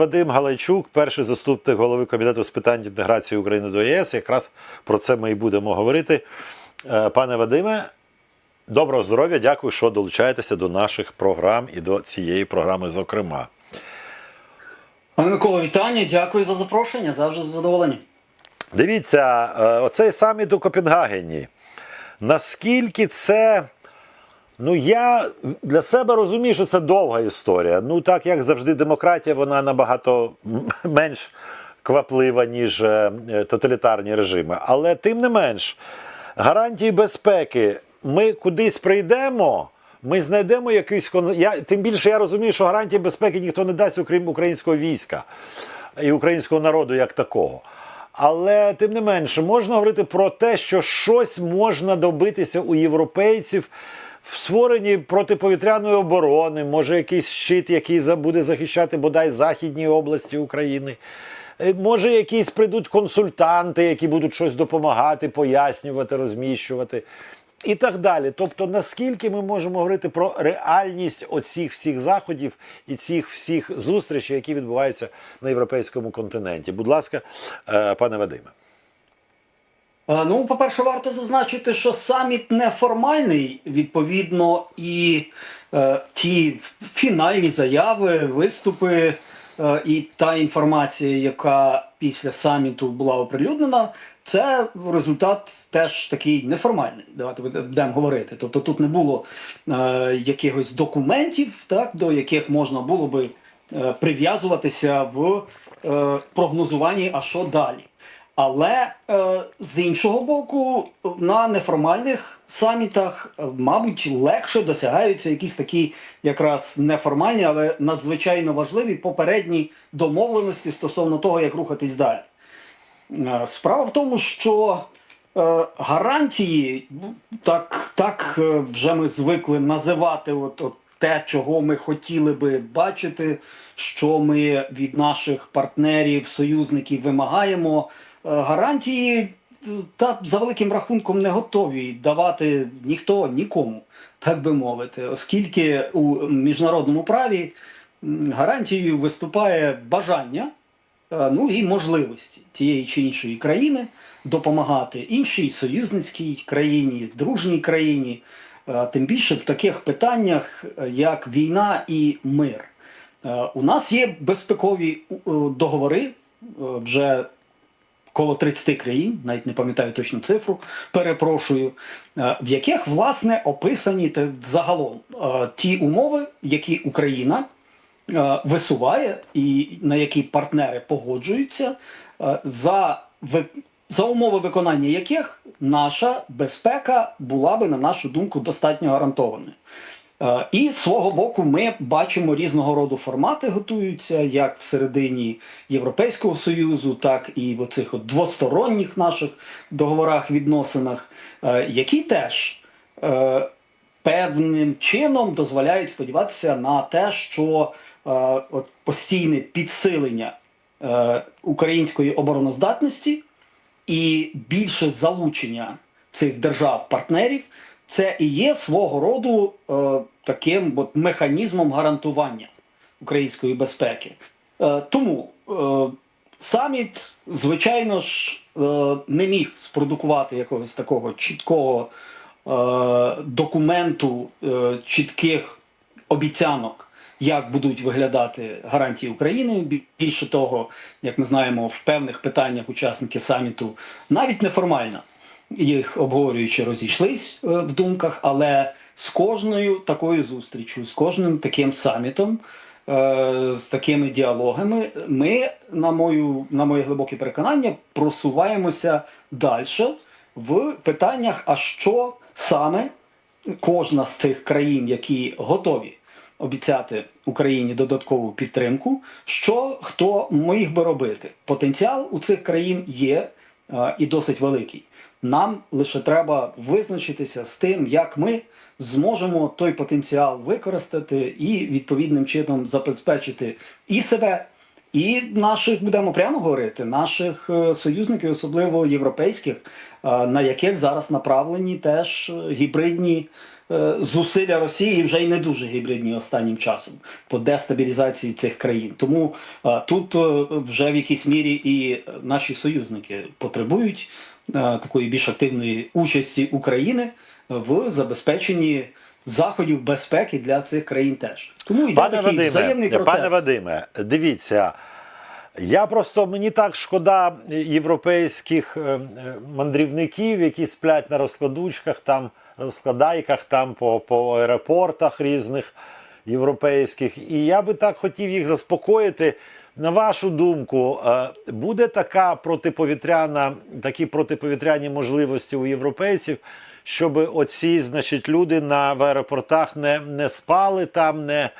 Вадим Галайчук, перший заступник голови комітету з питань інтеграції України до ЄС. Якраз про це ми і будемо говорити. Е, Пане Вадиме, доброго здоров'я, дякую, що долучаєтеся до наших програм і до цієї програми, зокрема. Пане Микола, вітання. Дякую за запрошення. Завжди з задоволенням. Дивіться, е, оцей саміт у Копенгагені. Наскільки це. Ну, я для себе розумію, що це довга історія. Ну, так як завжди, демократія, вона набагато менш кваплива, ніж е, е, тоталітарні режими. Але тим не менш, гарантії безпеки, ми кудись прийдемо. Ми знайдемо якийсь я Тим більше я розумію, що гарантії безпеки ніхто не дасть, окрім українського війська і українського народу як такого. Але тим не менше, можна говорити про те, що щось можна добитися у європейців в створенні протиповітряної оборони, може якийсь щит, який буде захищати бодай західні області України. Е, Може, якісь прийдуть консультанти, які будуть щось допомагати, пояснювати, розміщувати і так далі. Тобто, наскільки ми можемо говорити про реальність оцих всіх заходів і цих всіх зустрічей, які відбуваються на європейському континенті? Будь ласка, е, пане Вадиме. Е, Ну, по-перше, варто зазначити, що саміт неформальний, відповідно, і е, ті фінальні заяви, виступи е, і та інформація, яка після саміту була оприлюднена, це результат теж такий неформальний. Давайте будемо говорити. Тобто тут не було е, якихось документів, так, до яких можна було би е, прив'язуватися в е, прогнозуванні, а що далі. Але е, з іншого боку, на неформальних самітах, е, мабуть, легше досягаються якісь такі якраз неформальні, але надзвичайно важливі попередні домовленості стосовно того, як рухатись далі. Е, Справа в тому, що е, гарантії, ну, так, так е, вже ми звикли називати от, от те, чого ми хотіли би бачити, що ми від наших партнерів, союзників вимагаємо. Е, Гарантії е, та за великим рахунком не готові давати ніхто нікому, так би мовити, оскільки у міжнародному праві гарантією виступає бажання е, ну і можливості тієї чи іншої країни допомагати іншій союзницькій країні, дружній країні, тим більше в таких питаннях, як війна і мир. У нас є безпекові договори вже коло 30 країн, навіть не пам'ятаю точну цифру, перепрошую, е, в яких власне описані загалом е, ті умови, які Україна е, висуває і на які партнери погоджуються, за, за умови виконання яких наша безпека була би, на нашу думку, достатньо гарантованою. Е, І з свого боку ми бачимо різного роду формати готуються, як всередині Європейського Союзу, так і в оцих от двосторонніх наших договорах, відносинах, е, які теж е, певним чином дозволяють сподіватися на те, що от постійне підсилення української обороноздатності і більше залучення цих держав-партнерів це і є свого роду е, таким от механізмом гарантування української безпеки. Е, тому е, саміт, звичайно ж, е, не міг спродукувати якогось такого чіткого е, документу, е, чітких обіцянок. Як будуть виглядати гарантії України? Більше того, як ми знаємо, в певних питаннях учасники саміту навіть неформально їх обговорюючи розійшлись е, в думках, але з кожною такою зустрічю, з кожним таким самітом, е, з такими діалогами, ми, на мою на моє глибоке переконання, просуваємося далі в питаннях, а що саме кожна з цих країн, які готові обіцяти Україні додаткову підтримку, що хто міг би робити. Потенціал у цих країн є е, і досить великий. Нам лише треба визначитися з тим, як ми зможемо той потенціал використати і відповідним чином забезпечити і себе, І наших будемо прямо говорити, наших е, союзників, особливо європейських, е, на яких зараз направлені теж гібридні е, зусилля Росії, вже й не дуже гібридні останнім часом по дестабілізації цих країн. Тому тут вже в якійсь мірі і наші союзники потребують такої більш активної участі України в забезпеченні заходів безпеки для цих країн теж. Тому йде Пане такий взаємний Вадиме, процес. пане Вадиме, дивіться. Я просто мені так шкода європейських е, е, мандрівників, які сплять на розкладучках, там розкладайках, там по, по аеропортах різних європейських. І я би так хотів їх заспокоїти. На вашу думку, е, буде така протиповітряна, такі протиповітряні можливості у європейців, щоб оці, значить, люди на в аеропортах не, не спали там, не,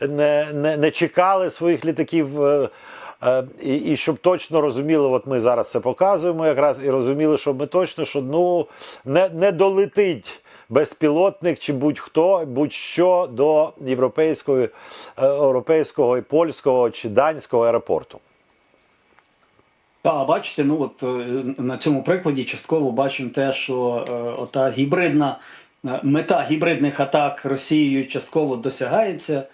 не, не, не чекали своїх літаків. е, е, І, і щоб точно розуміли, от ми зараз це показуємо, якраз і розуміли, щоб ми точно, що ну не, не долетить безпілотник чи будь-хто, будь-що до європейського, е, європейського і польського чи данського аеропорту. Так, бачите, ну от е, на цьому прикладі частково бачимо те, що е, ота гібридна е, мета гібридних атак Росією частково досягається.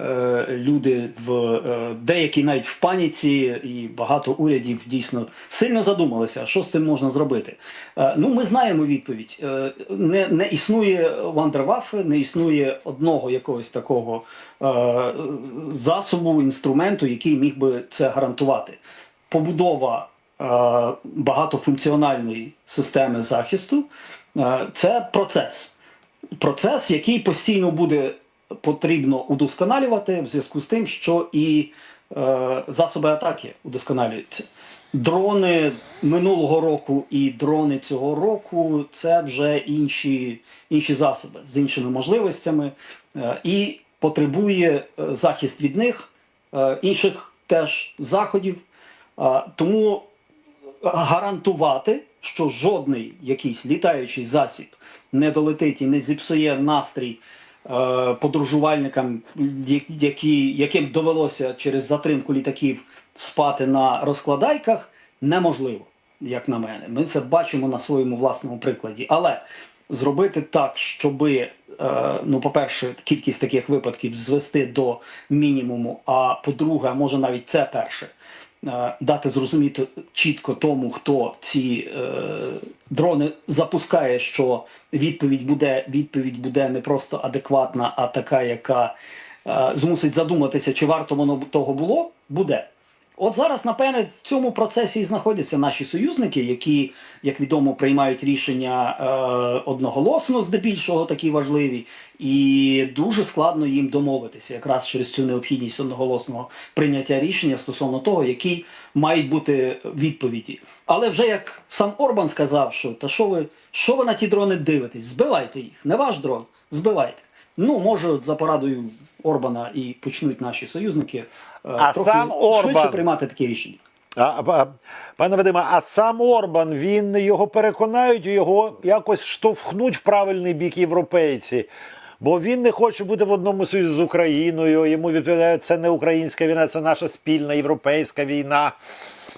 Е, люди в е, деякі навіть в паніці, і багато урядів дійсно сильно задумалися, що з цим можна зробити. Е, ну, ми знаємо відповідь. Не, не існує вандервафи, не існує одного якогось такого засобу, інструменту, який міг би це гарантувати побудова багатофункціональної системи захисту це процес. Процес, який постійно буде потрібно удосконалювати в зв'язку з тим, що і е, засоби атаки удосконалюються. Дрони минулого року і дрони цього року це вже інші, інші засоби з іншими можливостями, е, і потребує е, захист від них е, інших теж заходів. А, Тому гарантувати, що жодний якийсь літаючий засіб не долетить і не зіпсує настрій е, подорожувальникам, які, яким довелося через затримку літаків спати на розкладайках, неможливо, як на мене. Ми це бачимо на своєму власному прикладі. Але зробити так, щоби, е, ну, по-перше, кількість таких випадків звести до мінімуму, а по-друге, може навіть це перше. Е, Дати зрозуміти чітко тому, хто ці е, дрони запускає, що відповідь буде, відповідь буде не просто адекватна, а така, яка е, змусить задуматися, чи варто воно того було, буде. От зараз, напевне, в цьому процесі і знаходяться наші союзники, які, як відомо, приймають рішення е, одноголосно, здебільшого такі важливі, і дуже складно їм домовитися, якраз через цю необхідність одноголосного прийняття рішення стосовно того, які мають бути відповіді. Але вже як сам Орбан сказав, що та що ви, що ви на ті дрони дивитесь? Збивайте їх, не ваш дрон, збивайте. Ну, може, за порадою Орбана і почнуть наші союзники е, А трохи сам швидше приймати такі рішення. А, а, пане Вадиме, а сам Орбан, він його переконають, його якось штовхнуть в правильний бік європейці. Бо він не хоче бути в одному союзі з Україною. Йому відповідають, це не українська війна, це наша спільна європейська війна.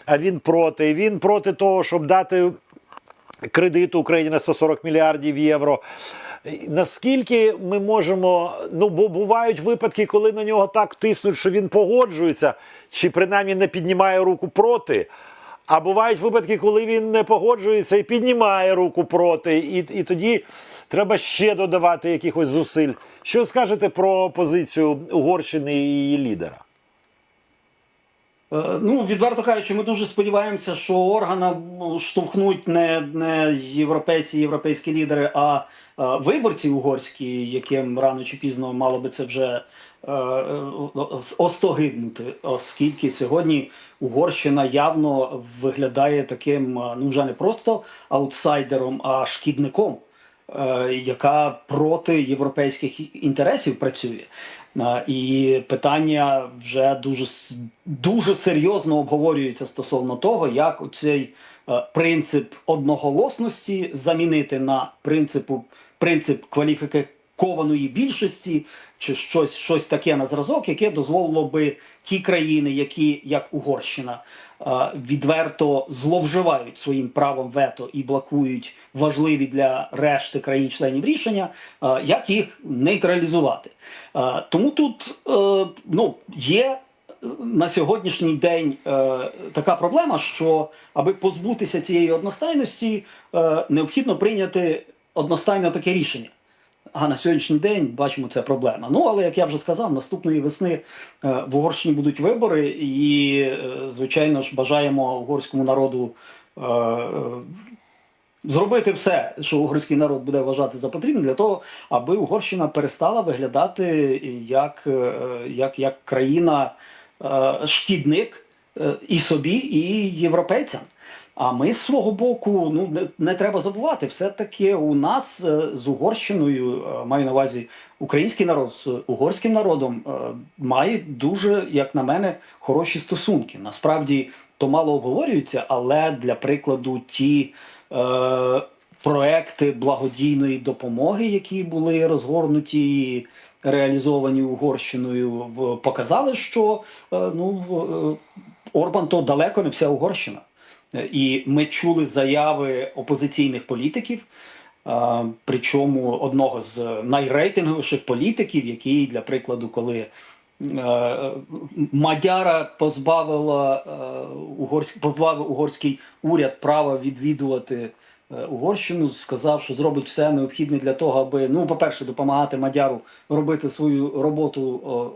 А він проти. Він проти того, щоб дати кредит Україні на 140 мільярдів євро. Наскільки ми можемо, ну бо бувають випадки, коли на нього так тиснуть, що він погоджується, чи принаймні не піднімає руку проти. А бувають випадки, коли він не погоджується і піднімає руку проти, і, і тоді треба ще додавати якихось зусиль. Що скажете про позицію Угорщини і її лідера? Е, Ну, відверто кажучи, ми дуже сподіваємося, що органа штовхнуть не, не європейці, європейські лідери, а е, виборці угорські, яким рано чи пізно мало би це вже е, е, остогиднути, оскільки сьогодні Угорщина явно виглядає таким, ну вже не просто аутсайдером, а шкідником, яка проти європейських інтересів працює. І питання вже дуже дуже серйозно обговорюється стосовно того, як цей принцип одноголосності замінити на принципу принцип кваліфіка, кваліфікованої більшості, чи щось, щось таке на зразок, яке дозволило би ті країни, які як Угорщина е, відверто зловживають своїм правом вето і блокують важливі для решти країн-членів рішення, е, як їх нейтралізувати. Е, Тому тут ну, є на сьогоднішній день е, така проблема, що аби позбутися цієї одностайності, е, необхідно прийняти одностайно таке рішення. А на сьогоднішній день бачимо, це проблема. Ну але як я вже сказав, наступної весни е, в Угорщині будуть вибори, і е, звичайно ж бажаємо угорському народу. е, Зробити все, що угорський народ буде вважати за потрібне, для того, аби Угорщина перестала виглядати як, як, як країна шкідник і собі, і європейцям. А ми з свого боку, ну не, не треба забувати, все-таки у нас е, з Угорщиною, е, маю на увазі український народ з угорським народом, е, має дуже, як на мене, хороші стосунки. Насправді то мало обговорюється, але для прикладу, ті е, проекти благодійної допомоги, які були розгорнуті. Реалізовані Угорщиною показали, що ну Орбан то далеко не вся Угорщина. І ми чули заяви опозиційних політиків, причому одного з найрейтинговіших політиків, який, для прикладу, коли е, Мадяра позбавила е, угорський, позбавив угорський уряд права відвідувати е, Угорщину, сказав, що зробить все необхідне для того, аби ну, по-перше, допомагати Мадяру робити свою роботу,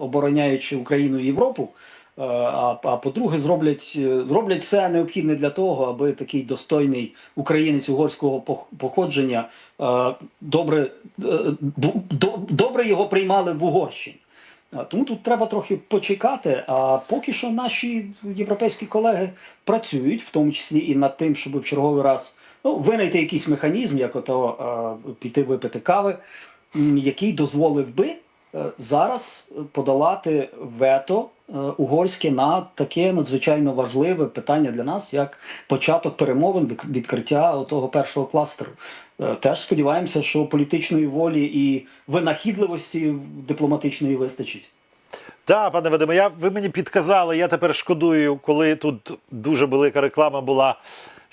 обороняючи Україну і Європу. Е, А, а по-друге, зроблять, е, зроблять все необхідне для того, аби такий достойний українець угорського походження е, добре, добре його приймали в Угорщині. Тому тут треба трохи почекати. А поки що наші європейські колеги працюють, в тому числі і над тим, щоб в черговий раз ну, винайти якийсь механізм, як ото піти випити кави, який дозволив би зараз подолати вето е, угорське на таке надзвичайно важливе питання для нас, як початок перемовин відкриття того першого кластеру. Е, Теж сподіваємося, що політичної волі і винахідливості дипломатичної вистачить. Так, пане Вадиме, я, ви мені підказали, я тепер шкодую, коли тут дуже велика реклама була,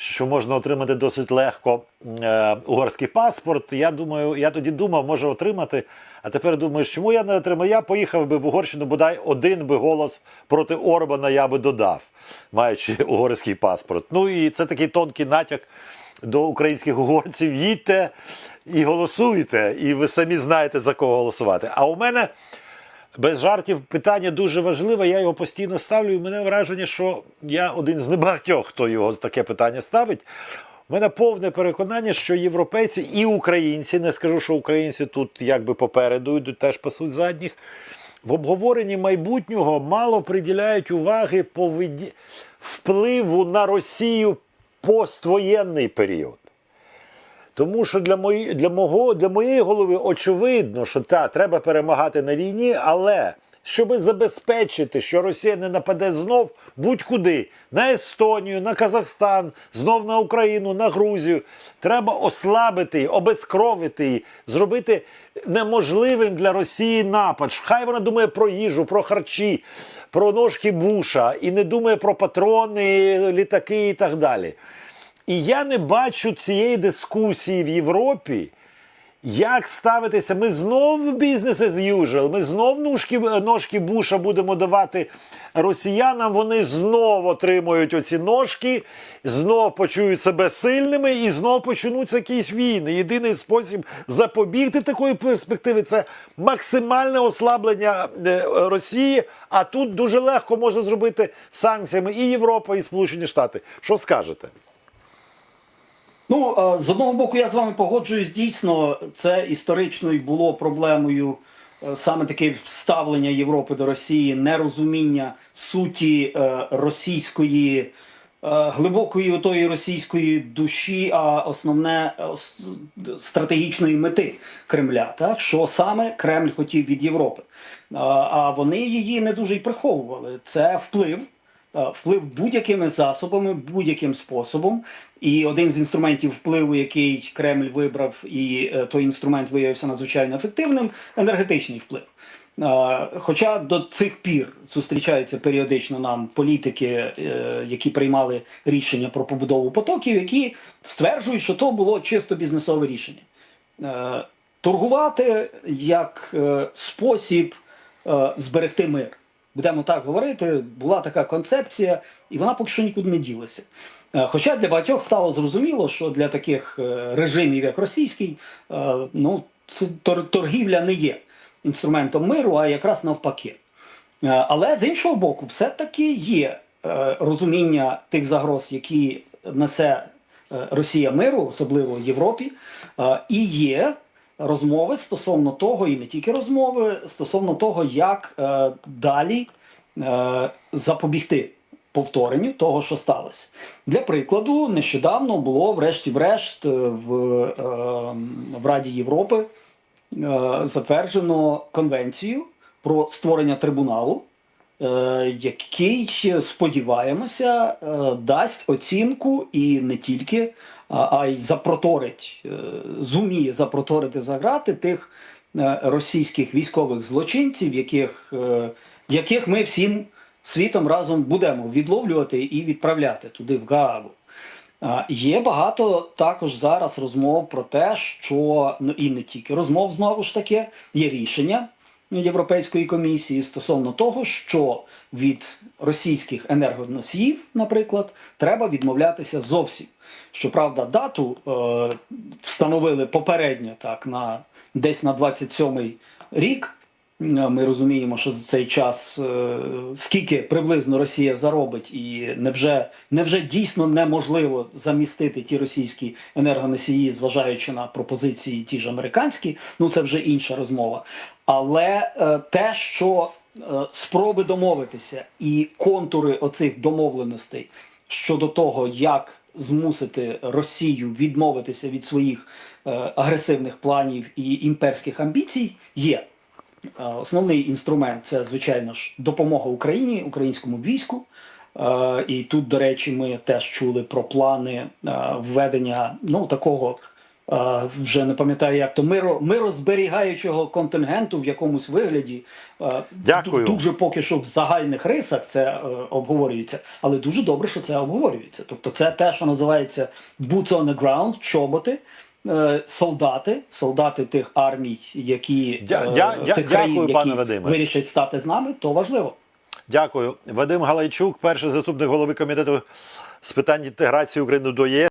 що можна отримати досить легко е, угорський паспорт. Я думаю, я тоді думав, може отримати. А тепер думаю, чому я не отримав? Я поїхав би в Угорщину, бодай один би голос проти Орбана я би додав, маючи угорський паспорт. Ну і це такий тонкий натяк до українських угорців. Їдьте і голосуйте, і ви самі знаєте за кого голосувати. А у мене без жартів питання дуже важливе. Я його постійно ставлю. І мене враження, що я один з небагатьох, хто його таке питання ставить. У мене повне переконання, що європейці і українці, не скажу, що українці тут якби попереду йдуть, теж пасуть задніх. В обговоренні майбутнього мало приділяють уваги поведі... впливу на Росію поствоєнний період. Тому що для мої, для, мого, для моєї голови очевидно, що та, треба перемагати на війні, але щоб забезпечити, що Росія не нападе знов будь-куди на Естонію, на Казахстан, знов на Україну, на Грузію, треба ослабити, обезкровити зробити неможливим для Росії напад. Хай вона думає про їжу, про харчі, про ножки буша і не думає про патрони, літаки і так далі. І я не бачу цієї дискусії в Європі. Як ставитися? Ми знов бізнес as usual, Ми знов ножки, ножки Буша будемо давати росіянам. Вони знов отримують оці ножки, знов почують себе сильними і знов почнуться якісь війни. Єдиний спосіб запобігти такої перспективи це максимальне ослаблення е, Росії. А тут дуже легко можна зробити санкціями і Європа, і Сполучені Штати. Що скажете? Ну, е, з одного боку, я з вами погоджуюсь. Дійсно, це історично і було проблемою е, саме таке вставлення Європи до Росії, нерозуміння суті е, російської, глибокої отої російської душі, а основне стратегічної мети Кремля, так що саме Кремль хотів від Європи. А вони її не дуже й приховували. Це вплив. Е, вплив будь-якими засобами, будь-яким способом. І один з інструментів впливу, який Кремль вибрав, і е, той інструмент виявився надзвичайно ефективним енергетичний вплив. Е, Хоча до цих пір зустрічаються періодично нам політики, які приймали рішення про побудову потоків, які стверджують, що то було чисто бізнесове рішення. Торгувати як спосіб зберегти мир. Будемо так говорити, була така концепція, і вона поки що нікуди не ділася. Е, Хоча для багатьох стало зрозуміло, що для таких е, режимів, як російський, е, ну, торгівля не є інструментом миру, а якраз навпаки. Але з іншого боку, все-таки є розуміння тих загроз, які несе Росія миру, особливо в Європі, і є розмови стосовно того, і не тільки розмови, стосовно того, як е, далі е, запобігти повторенню того, що сталося. Для прикладу, нещодавно було, врешті-врешт, е, в, е, в Раді Європи е, затверджено конвенцію про створення трибуналу, який, сподіваємося, е, дасть оцінку і не тільки, а, й запроторить, е, зуміє запроторити за грати тих е, російських військових злочинців, яких, е, яких ми всім світом разом будемо відловлювати і відправляти туди в Гаагу. Є багато також зараз розмов про те, що ну і не тільки розмов знову ж таки, є рішення Європейської комісії стосовно того, що від російських енергоносіїв, наприклад, треба відмовлятися зовсім. Щоправда, дату е, встановили попередньо так на десь на 27-й рік. Е, Ми розуміємо, що за цей час е, скільки приблизно Росія заробить, і невже, невже дійсно неможливо замістити ті російські енергоносії, зважаючи на пропозиції ті ж американські, ну це вже інша розмова. Але е, те, що е, спроби домовитися і контури оцих домовленостей щодо того, як змусити Росію відмовитися від своїх е, агресивних планів і імперських амбіцій, є. Основний інструмент це, звичайно ж, допомога Україні, українському війську. І тут, до речі, ми теж чули про плани введення ну такого. Вже не пам'ятаю, як то миро, мирозберігаючого контингенту в якомусь вигляді. Дякую. Дуже поки що в загальних рисах це е, обговорюється, але дуже добре, що це обговорюється. Тобто, це те, що називається boots on the ground, чоботи, е, солдати, солдати тих армій, які Дя- е, дя- дя- тих дякую, країн, пане які Вадиме. вирішать стати з нами, то важливо. Дякую. Вадим Галайчук, перший заступник голови комітету з питань інтеграції України до ЄС.